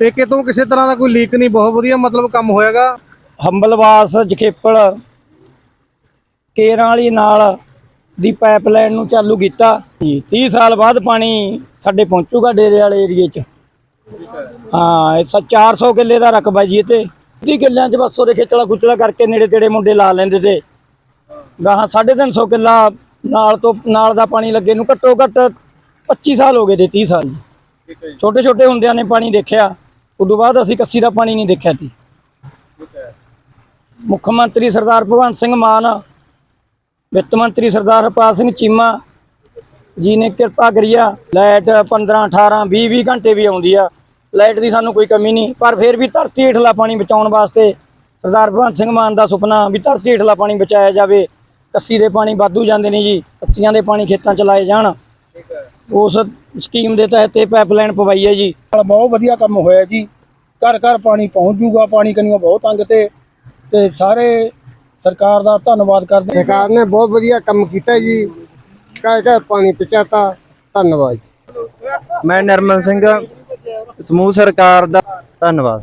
ਤੋਂ ਕਿਸੇ ਤਰ੍ਹਾਂ ਦਾ ਕੋਈ ਲੀਕ ਨਹੀਂ ਬਹੁਤ ਵਧੀਆ ਮਤਲਬ ਕੰਮ ਹੋਏਗਾ ਹੰਬਲਵਾਸ ਜਖੇਪਲ ਕੇਰਾਂ ਵਾਲੀ ਨਾਲ ਦੀ ਪਾਈਪਲਾਈਨ ਨੂੰ ਚਾਲੂ ਕੀਤਾ। ਜੀ 30 ਸਾਲ ਬਾਅਦ ਪਾਣੀ ਸਾਡੇ ਪਹੁੰਚੂਗਾ ਡੇਰੇ ਵਾਲੇ ਏਰੀਏ 'ਚ। ਹਾਂ ਇਹ ਸ- 400 ਕਿੱਲੇ ਦਾ ਰਕਬਾ ਜੀ ਤੇ। 30 ਕਿੱਲਿਆਂ 'ਚ ਬਸ ਉਹਦੇ ਖੇਚਲਾ ਖੁਚਲਾ ਕਰਕੇ ਨੇੜੇ ਤੇੜੇ ਮੁੰਡੇ ਲਾ ਲੈਂਦੇ ਤੇ। ਗਾਹਾਂ 350 ਕਿੱਲਾ ਨਾਲ ਤੋਂ ਨਾਲ ਦਾ ਪਾਣੀ ਲੱਗੇ ਨੂੰ ਘੱਟੋ ਘੱਟ 25 ਸਾਲ ਹੋ ਗਏ ਤੇ 30 ਸਾਲ। ਜੀ। ਛੋਟੇ ਛੋਟੇ ਹੁੰਦਿਆਂ ਨੇ ਪਾਣੀ ਦੇਖਿਆ। ਉਦੋਂ ਬਾਅਦ ਅਸੀਂ ਕੱਸੀ ਦਾ ਪਾਣੀ ਨਹੀਂ ਦੇਖਿਆ ਸੀ। ਮੁੱਖ ਮੰਤਰੀ ਸਰਦਾਰ ਭਗਵੰਤ ਸਿੰਘ ਮਾਨ, ਵਿੱਤ ਮੰਤਰੀ ਸਰਦਾਰ ਹਰਪਾਲ ਸਿੰਘ ਚੀਮਾ ਜੀ ਨੇ ਕਿਰਪਾ ਕਰੀਆ ਲਾਈਟ 15 18 20 20 ਘੰਟੇ ਵੀ ਆਉਂਦੀ ਆ। ਲਾਈਟ ਦੀ ਸਾਨੂੰ ਕੋਈ ਕਮੀ ਨਹੀਂ, ਪਰ ਫਿਰ ਵੀ ਧਰਤੀ ਹੇਠਲਾ ਪਾਣੀ ਬਚਾਉਣ ਵਾਸਤੇ ਸਰਦਾਰ ਭਗਵੰਤ ਸਿੰਘ ਮਾਨ ਦਾ ਸੁਪਨਾ ਵੀ ਧਰਤੀ ਹੇਠਲਾ ਪਾਣੀ ਬਚਾਇਆ ਜਾਵੇ। ਕੱਸੀ ਦੇ ਪਾਣੀ ਵਾਧੂ ਜਾਂਦੇ ਨੇ ਜੀ, ਕੱਸੀਆਂ ਦੇ ਪਾਣੀ ਖੇਤਾਂ ਚ ਲਾਏ ਜਾਣ। ਉਸ ਸਕੀਮ ਦੇ ਤਹਿਤ ਇਹ ਪਾਈਪਲਾਈਨ ਪਵਾਈ ਹੈ ਜੀ। ਬਹੁਤ ਵਧੀਆ ਕੰਮ ਹੋਇਆ ਜੀ। ਘਰ ਘਰ ਪਾਣੀ ਪਹੁੰਚ ਜੂਗਾ ਪਾਣੀ ਕਨੀਓ ਬਹੁਤ ਤੰਗ ਤੇ ਤੇ ਸਾਰੇ ਸਰਕਾਰ ਦਾ ਧੰਨਵਾਦ ਕਰਦੇ। ਸਰਕਾਰ ਨੇ ਬਹੁਤ ਵਧੀਆ ਕੰਮ ਕੀਤਾ ਜੀ। ਘਰ ਘਰ ਪਾਣੀ ਪਹੁੰਚਾਤਾ ਧੰਨਵਾਦ ਮੈਂ ਨਰਮਲ ਸਿੰਘ ਸਮੂਹ ਸਰਕਾਰ ਦਾ ਧੰਨਵਾਦ।